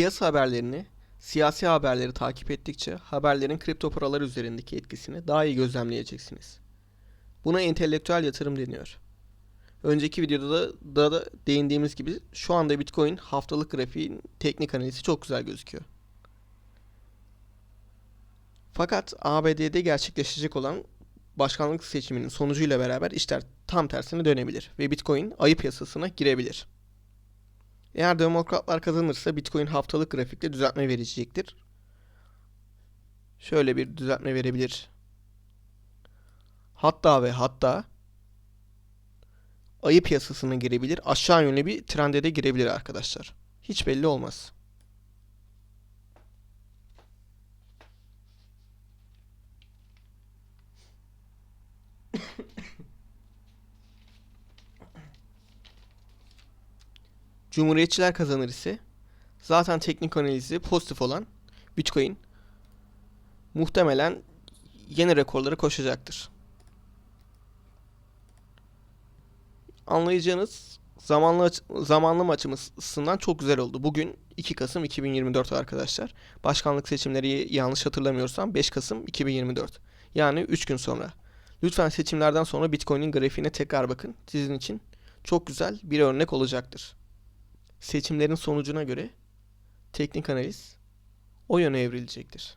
Piyasa haberlerini, siyasi haberleri takip ettikçe haberlerin kripto paralar üzerindeki etkisini daha iyi gözlemleyeceksiniz. Buna entelektüel yatırım deniyor. Önceki videoda da, da, da değindiğimiz gibi şu anda Bitcoin haftalık grafiğin teknik analizi çok güzel gözüküyor. Fakat ABD'de gerçekleşecek olan başkanlık seçiminin sonucuyla beraber işler tam tersine dönebilir ve Bitcoin ayı piyasasına girebilir. Eğer demokratlar kazanırsa Bitcoin haftalık grafikte düzeltme verecektir. Şöyle bir düzeltme verebilir. Hatta ve hatta ayı piyasasına girebilir. Aşağı yönlü bir trende de girebilir arkadaşlar. Hiç belli olmaz. Cumhuriyetçiler kazanır ise zaten teknik analizi pozitif olan Bitcoin muhtemelen yeni rekorları koşacaktır. Anlayacağınız zamanlı zamanlama açısından çok güzel oldu. Bugün 2 Kasım 2024 arkadaşlar. Başkanlık seçimleri yanlış hatırlamıyorsam 5 Kasım 2024. Yani 3 gün sonra. Lütfen seçimlerden sonra Bitcoin'in grafiğine tekrar bakın. Sizin için çok güzel bir örnek olacaktır. Seçimlerin sonucuna göre teknik analiz o yöne evrilecektir.